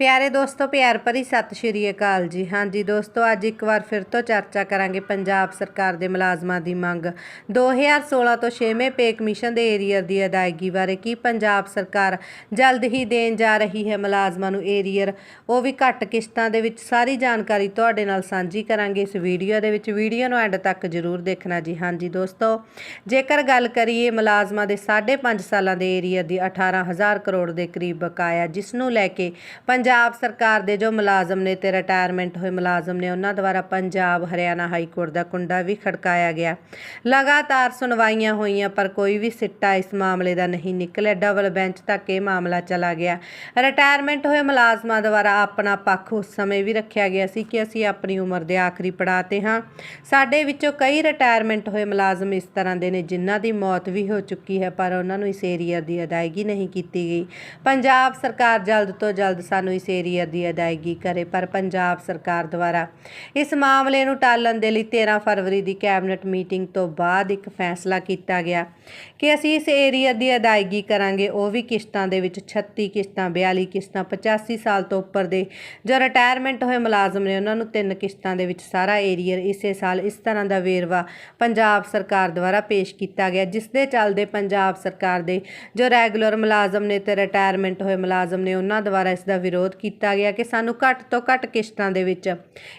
ਪਿਆਰੇ ਦੋਸਤੋ, ਪਿਆਰ ਭਰੀ ਸਤਿ ਸ਼੍ਰੀ ਅਕਾਲ ਜੀ। ਹਾਂਜੀ ਦੋਸਤੋ, ਅੱਜ ਇੱਕ ਵਾਰ ਫਿਰ ਤੋਂ ਚਰਚਾ ਕਰਾਂਗੇ ਪੰਜਾਬ ਸਰਕਾਰ ਦੇ ਮੁਲਾਜ਼ਮਾਂ ਦੀ ਮੰਗ। 2016 ਤੋਂ 6ਵੇਂ ਪੇ ਕਮਿਸ਼ਨ ਦੇ ਏਰੀਅਰ ਦੀ ਅਦਾਇਗੀ ਬਾਰੇ ਕੀ ਪੰਜਾਬ ਸਰਕਾਰ ਜਲਦ ਹੀ ਦੇਣ ਜਾ ਰਹੀ ਹੈ ਮੁਲਾਜ਼ਮਾਂ ਨੂੰ ਏਰੀਅਰ? ਉਹ ਵੀ ਘੱਟ ਕਿਸ਼ਤਾਂ ਦੇ ਵਿੱਚ ਸਾਰੀ ਜਾਣਕਾਰੀ ਤੁਹਾਡੇ ਨਾਲ ਸਾਂਝੀ ਕਰਾਂਗੇ ਇਸ ਵੀਡੀਓ ਦੇ ਵਿੱਚ। ਵੀਡੀਓ ਨੂੰ ਐਂਡ ਤੱਕ ਜ਼ਰੂਰ ਦੇਖਣਾ ਜੀ। ਹਾਂਜੀ ਦੋਸਤੋ, ਜੇਕਰ ਗੱਲ ਕਰੀਏ ਮੁਲਾਜ਼ਮਾਂ ਦੇ 5.5 ਸਾਲਾਂ ਦੇ ਏਰੀਅਰ ਦੀ 18000 ਕਰੋੜ ਦੇ ਕਰੀਬ ਬਕਾਇਆ, ਜਿਸ ਨੂੰ ਲੈ ਕੇ ਪੰਜਾਬ ਸਰਕਾਰ ਦੇ ਜੋ ਮੁਲਾਜ਼ਮ ਨੇ ਤੇ ਰਿਟਾਇਰਮੈਂਟ ਹੋਏ ਮੁਲਾਜ਼ਮ ਨੇ, ਉਹਨਾਂ ਦੁਆਰਾ ਪੰਜਾਬ ਹਰਿਆਣਾ ਹਾਈ ਕੋਰਟ ਦਾ ਕੁੰਡਾ ਵੀ ਖੜਕਾਇਆ ਗਿਆ। ਲਗਾਤਾਰ ਸੁਣਵਾਈਆਂ ਹੋਈਆਂ, ਪਰ ਕੋਈ ਵੀ ਸਿੱਟਾ ਇਸ ਮਾਮਲੇ ਦਾ ਨਹੀਂ ਨਿਕਲਿਆ। ਡਬਲ ਬੈਂਚ ਤੱਕ ਇਹ ਮਾਮਲਾ ਚਲਾ ਗਿਆ। ਰਿਟਾਇਰਮੈਂਟ ਹੋਏ ਮੁਲਾਜ਼ਮਾਂ ਦੁਆਰਾ ਆਪਣਾ ਪੱਖ ਉਸ ਸਮੇਂ ਵੀ ਰੱਖਿਆ ਗਿਆ ਸੀ ਕਿ ਅਸੀਂ ਆਪਣੀ ਉਮਰ ਦੇ ਆਖਰੀ ਪੜਾਅ ਤੇ ਹਾਂ। ਸਾਡੇ ਵਿੱਚੋਂ ਕਈ ਰਿਟਾਇਰਮੈਂਟ ਹੋਏ ਮੁਲਾਜ਼ਮ ਇਸ ਤਰ੍ਹਾਂ ਦੇ ਨੇ, ਜਿਨ੍ਹਾਂ ਦੀ ਮੌਤ ਵੀ ਹੋ ਚੁੱਕੀ ਹੈ, ਪਰ ਉਹਨਾਂ ਨੂੰ ਇਸ ਏਰੀਆ ਦੀ ਅਦਾਇਗੀ ਨਹੀਂ ਕੀਤੀ ਗਈ। ਪੰਜਾਬ ਸਰਕਾਰ ਜਲਦ ਤੋਂ ਜਲਦ ਸਾਨੂੰ ਇਸ ਏਰੀਆ ਦੀ ਅਦਾਇਗੀ ਕਰੇ, ਪਰ ਪੰਜਾਬ ਸਰਕਾਰ ਦੁਆਰਾ ਇਸ ਮਾਮਲੇ ਨੂੰ ਟਾਲਣ ਦੇ ਲਈ 13 ਫਰਵਰੀ ਦੀ ਕੈਬਨਿਟ ਮੀਟਿੰਗ ਤੋਂ ਬਾਅਦ ਇੱਕ ਫੈਸਲਾ ਕੀਤਾ ਗਿਆ ਕਿ ਅਸੀਂ ਇਸ ਏਰੀਆ ਦੀ ਅਦਾਇਗੀ ਕਰਾਂਗੇ। ਉਹ ਵੀ ਕਿਸ਼ਤਾਂ ਦੇ ਵਿੱਚ 36 ਕਿਸ਼ਤਾਂ 42 ਕਿਸ਼ਤਾਂ 85 ਸਾਲ ਤੋਂ ਉੱਪਰ ਦੇ ਜੋ ਰਿਟਾਇਰਮੈਂਟ ਹੋਏ ਮੁਲਾਜ਼ਮ ਨੇ, ਉਹਨਾਂ ਨੂੰ ਤਿੰਨ ਕਿਸ਼ਤਾਂ ਦੇ ਵਿੱਚ ਸਾਰਾ ਏਰੀਅਰ ਇਸੇ ਸਾਲ ਇਸ ਤਰ੍ਹਾਂ ਦਾ ਵੇਰਵਾ ਪੰਜਾਬ ਸਰਕਾਰ ਦੁਆਰਾ ਪੇਸ਼ ਕੀਤਾ ਗਿਆ, ਜਿਸ ਦੇ ਚੱਲਦੇ ਪੰਜਾਬ ਸਰਕਾਰ ਦੇ ਜੋ ਰੈਗੂਲਰ ਮੁਲਾਜ਼ਮ ਨੇ ਤੇ ਰਿਟਾਇਰਮੈਂਟ ਹੋਏ ਮੁਲਾਜ਼ਮ ਨੇ, ਉਹਨਾਂ ਦੁਆਰਾ ਇਸ ਦਾ ਵਿਰੋਧ ਕੀਤਾ ਗਿਆ ਕਿ ਸਾਨੂੰ ਘੱਟ ਤੋਂ ਘੱਟ ਕਿਸ਼ਤਾਂ ਦੇ ਵਿੱਚ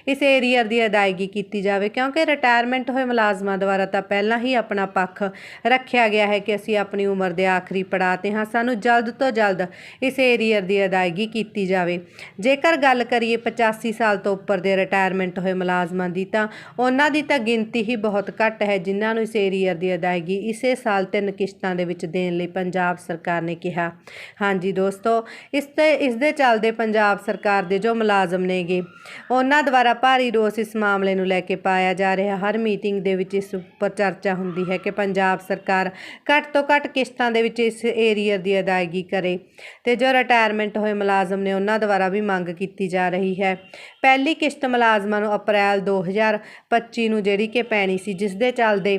ਇਸ ਏਰੀਅਰ ਦੀ ਅਦਾਇਗੀ ਕੀਤੀ ਜਾਵੇ, ਕਿਉਂਕਿ ਰਿਟਾਇਰਮੈਂਟ ਹੋਏ ਮੁਲਾਜ਼ਮਾਂ ਦੁਆਰਾ ਤਾਂ ਪਹਿਲਾਂ ਹੀ ਆਪਣਾ ਪੱਖ ਰੱਖਿਆ ਗਿਆ ਹੈ ਕਿ ਅਸੀਂ ਆਪਣੀ ਉਮਰ ਦੇ ਆਖਰੀ ਪੜਾਅ ਤੇ ਹਾਂ, ਸਾਨੂੰ ਜਲਦ ਤੋਂ ਜਲਦ ਇਸ ਏਰੀਅਰ ਦੀ ਅਦਾਇਗੀ ਕੀਤੀ ਜਾਵੇ। ਜੇਕਰ ਗੱਲ ਕਰੀਏ 85 ਸਾਲ ਤੋਂ ਉੱਪਰ ਦੇ ਰਿਟਾਇਰਮੈਂਟ ਹੋਏ ਮੁਲਾਜ਼ਮਾਂ ਦੀ, ਤਾਂ ਉਹਨਾਂ ਦੀ ਤਾਂ ਗਿਣਤੀ ਹੀ ਬਹੁਤ ਘੱਟ ਹੈ, ਜਿਨ੍ਹਾਂ ਨੂੰ ਇਸ ਏਰੀਅਰ ਦੀ ਅਦਾਇਗੀ ਇਸੇ ਸਾਲ ਤਿੰਨ ਕਿਸ਼ਤਾਂ ਦੇ ਵਿੱਚ ਦੇਣ ਲਈ ਪੰਜਾਬ ਸਰਕਾਰ ਨੇ ਕਿਹਾ। ਹਾਂਜੀ ਦੋਸਤੋ, ਇਸ ਤੇ, ਇਸ ਦੇ ਚੱਲਦੇ ਪੰਜਾਬ ਸਰਕਾਰ ਦੇ ਜੋ ਮੁਲਾਜ਼ਮ ਨੇਗੇ, ਉਹਨਾਂ ਦੁਆਰਾ ਭਾਰੀ ਰੋਸ ਇਸ ਮਾਮਲੇ ਨੂੰ ਲੈ ਕੇ ਪਾਇਆ ਜਾ ਰਿਹਾ। ਹਰ ਮੀਟਿੰਗ ਦੇ ਵਿੱਚ ਇਸ ਉੱਪਰ ਚਰਚਾ ਹੁੰਦੀ ਹੈ ਕਿ ਪੰਜਾਬ ਸਰਕਾਰ ਘੱਟ ਤੋਂ ਘੱਟ ਕਿਸ਼ਤਾਂ ਦੇ ਵਿੱਚ ਇਸ ਏਰੀਅਰ ਦੀ ਅਦਾਇਗੀ ਕਰੇ ਤੇ ਜੋ ਰਿਟਾਇਰਮੈਂਟ ਹੋਏ ਮੁਲਾਜ਼ਮ ਨੇ, ਉਹਨਾਂ ਦੁਆਰਾ ਵੀ ਮੰਗ ਕੀਤੀ ਜਾ ਰਹੀ ਹੈ। ਪਹਿਲੀ ਕਿਸ਼ਤ ਮੁਲਾਜ਼ਮਾਂ ਨੂੰ ਅਪ੍ਰੈਲ 2025 ਨੂੰ ਜਿਹੜੀ ਕਿ ਪੈਣੀ ਸੀ, ਜਿਸ ਦੇ ਚੱਲਦੇ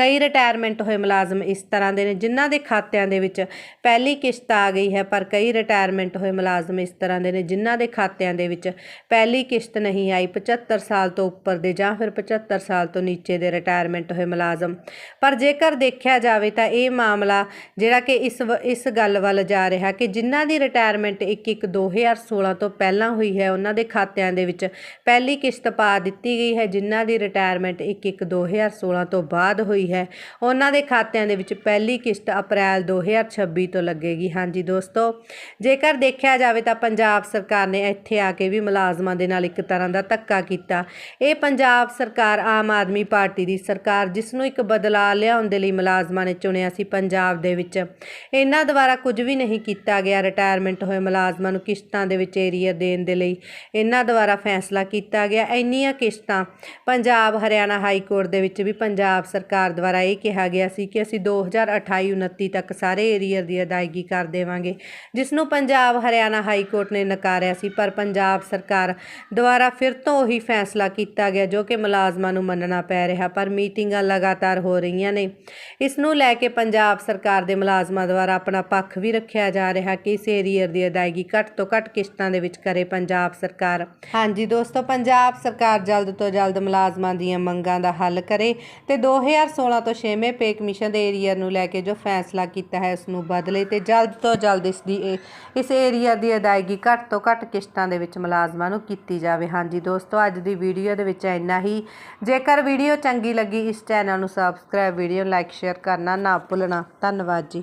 ਕਈ ਰਿਟਾਇਰਮੈਂਟ ਹੋਏ ਮੁਲਾਜ਼ਮ ਇਸ ਤਰ੍ਹਾਂ ਦੇ ਨੇ, ਜਿਨ੍ਹਾਂ ਦੇ ਖਾਤਿਆਂ ਦੇ ਵਿੱਚ ਪਹਿਲੀ ਕਿਸ਼ਤ ਆ ਗਈ ਹੈ, ਪਰ ਕਈ ਰਿਟਾਇਰਮੈਂਟ ਹੋਏ ਮੁਲਾਜ਼ਮ ਇਸ ਤਰ੍ਹਾਂ ਦੇ ਨੇ, ਜਿਨ੍ਹਾਂ ਦੇ ਖਾਤਿਆਂ ਦੇ ਵਿੱਚ ਪਹਿਲੀ ਕਿਸ਼ਤ ਨਹੀਂ ਆਈ 75 ਸਾਲ ਤੋਂ ਉੱਪਰ ਦੇ ਜਾਂ ਫਿਰ 75 ਸਾਲ ਤੋਂ ਨੀਚੇ ਦੇ ਰਿਟਾਇਰਮੈਂਟ ਹੋਏ ਮੁਲਾਜ਼ਮ। ਪਰ ਜੇਕਰ ਦੇਖਿਆ ਜਾਵੇ ਤਾਂ ਇਹ ਮਾਮਲਾ ਜਿਹੜਾ ਕਿ ਇਸ ਵ- ਇਸ ਗੱਲ ਵੱਲ ਜਾ ਰਿਹਾ ਕਿ ਜਿਨ੍ਹਾਂ ਦੀ ਰਿਟਾਇਰਮੈਂਟ 1 1 2016 ਤੋਂ ਪਹਿਲਾਂ ਹੋਈ ਹੈ, ਉਹਨਾਂ ਦੇ ਖਾਤਿਆਂ ਦੇ ਵਿੱਚ ਪਹਿਲੀ ਕਿਸ਼ਤ ਪਾ ਦਿੱਤੀ ਗਈ ਹੈ, ਜਿਨ੍ਹਾਂ ਦੀ ਰਿਟਾਇਰਮੈਂਟ 1 1 2016 ਤੋਂ ਬਾਅਦ ਹੋਈ ਹੈ। ਉਹਨਾਂ ਦੇ ਖਾਤਿਆਂ ਦੇ ਵਿੱਚ ਪਹਿਲੀ ਕਿਸ਼ਤ ਅਪ੍ਰੈਲ 2026 ਤੋਂ ਲੱਗੇਗੀ। ਹਾਂਜੀ ਦੋਸਤੋ, ਜੇਕਰ ਦੇਖਿਆ ਜਾਵੇ ਤਾਂ ਪੰਜਾਬ ਸਰਕਾਰ ਨੇ ਇੱਥੇ ਆ ਕੇ ਵੀ ਮੁਲਾਜ਼ਮਾਂ ਦੇ ਨਾਲ ਇੱਕ ਤਰ੍ਹਾਂ ਦਾ ਧੱਕਾ ਕੀਤਾ। ਇਹ ਪੰਜਾਬ ਸਰਕਾਰ ਆਮ ਆਦਮੀ ਪਾਰਟੀ ਦੀ ਸਰਕਾਰ ਜਿਸ ਨੂੰ ਇੱਕ ਬਦਲਾਅ ਲਿਆਉਣ ਦੇ ਲਈ ਮੁਲਾਜ਼ਮਾਂ ਨੇ ਚੁਣਿਆ ਸੀ ਪੰਜਾਬ ਦੇ ਵਿੱਚ। ਇਹਨਾਂ ਦੁਆਰਾ ਕੁਝ ਵੀ ਨਹੀਂ ਕੀਤਾ ਗਿਆ। ਰਿਟਾਇਰਮੈਂਟ ਹੋਏ ਮੁਲਾਜ਼ਮਾਂ ਨੂੰ ਕਿਸ਼ਤਾਂ ਦੇ ਵਿੱਚ ਏਰੀਆ ਦੇਣ ਦੇ ਲਈ ਇਹਨਾਂ ਦੁਆਰਾ ਫੈਸਲਾ ਕੀਤਾ ਗਿਆ। ਇੰਨੀਆਂ ਕਿਸ਼ਤਾਂ ਪੰਜਾਬ, ਹਰਿਆਣਾ ਹਾਈ ਕੋਰਟ ਦੇ ਵਿੱਚ ਵੀ ਪੰਜਾਬ ਸਰਕਾਰ ਦੁਆਰਾ ਇਹ ਕਿਹਾ ਗਿਆ ਸੀ ਕਿ ਅਸੀਂ 2028-29 ਤੱਕ ਸਾਰੇ ਏਰੀਅਰ ਦੀ ਅਦਾਇਗੀ ਕਰ ਦੇਵਾਂਗੇ ਜਿਸ ਨੂੰ ਪੰਜਾਬ ਹਰਿਆਣਾ ਹਾਈ ਕੋਰਟ ਨੇ ਨਕਾਰਿਆ ਸੀ। ਪਰ ਪੰਜਾਬ ਸਰਕਾਰ ਦੁਆਰਾ ਫਿਰ ਤੋਂ ਉਹੀ ਫੈਸਲਾ ਕੀਤਾ ਗਿਆ ਜੋ ਕਿ ਮੁਲਾਜ਼ਮਾਂ ਨੂੰ ਮੰਨਣਾ ਪੈ ਰਿਹਾ, ਪਰ ਮੀਟਿੰਗਾਂ ਲਗਾਤਾਰ ਹੋ ਰਹੀਆਂ ਨੇ। ਇਸ ਨੂੰ ਲੈ ਕੇ ਪੰਜਾਬ ਸਰਕਾਰ ਦੇ ਮੁਲਾਜ਼ਮਾਂ ਦੁਆਰਾ ਆਪਣਾ ਪੱਖ ਵੀ ਰੱਖਿਆ ਜਾ ਰਿਹਾ ਕਿ ਇਸ ਏਰੀਅਰ ਦੀ ਅਦਾਇਗੀ ਘੱਟ ਤੋਂ ਘੱਟ ਕਿਸ਼ਤਾਂ ਦੇ ਵਿੱਚ ਕਰੇ ਪੰਜਾਬ ਸਰਕਾਰ। ਹਾਂਜੀ ਦੋਸਤੋ, ਪੰਜਾਬ ਸਰਕਾਰ ਜਲਦ ਤੋਂ ਜਲਦ ਮੁਲਾਜ਼ਮਾਂ ਦੀਆਂ ਮੰਗਾਂ ਦਾ ਹੱਲ ਕਰੇ ਤੇ 2016 ਤੋਂ 6ਵੇਂ ਪੇ ਕਮਿਸ਼ਨ ਦੇ ਏਰੀਅਰ ਨੂੰ ਲੈ ਕੇ ਜੋ ਫੈਸਲਾ ਕੀਤਾ ਹੈ ਉਸ ਨੂੰ ਬਦਲੇ ਤੇ ਜਲਦ ਤੋਂ ਜਲਦ ਇਸ ਦੀ ਇਹ- ਇਸ ਏਰੀਆ ਦੀ ਅਦਾਇਗੀ ਘੱਟ ਤੋਂ ਘੱਟ ਕਿਸ਼ਤਾਂ ਦੇ ਵਿੱਚ ਮੁਲਾਜ਼ਮਾਂ ਨੂੰ ਕੀਤੀ ਜਾਵੇ। ਹਾਂਜੀ ਦੋਸਤੋ, ਅੱਜ ਦੀ ਵੀਡੀਓ ਦੇ ਵਿੱਚ ਇੰਨਾ ਹੀ। ਜੇਕਰ ਵੀਡੀਓ ਚੰਗੀ ਲੱਗੀ, ਇਸ ਚੈਨਲ ਨੂੰ ਸਬਸਕ੍ਰਾਈਬ ਵੀਡੀਓ ਲਾਈਕ ਸ਼ੇਅਰ ਕਰਨਾ ਨਾ ਭੁੱਲਣਾ। ਧੰਨਵਾਦ ਜੀ।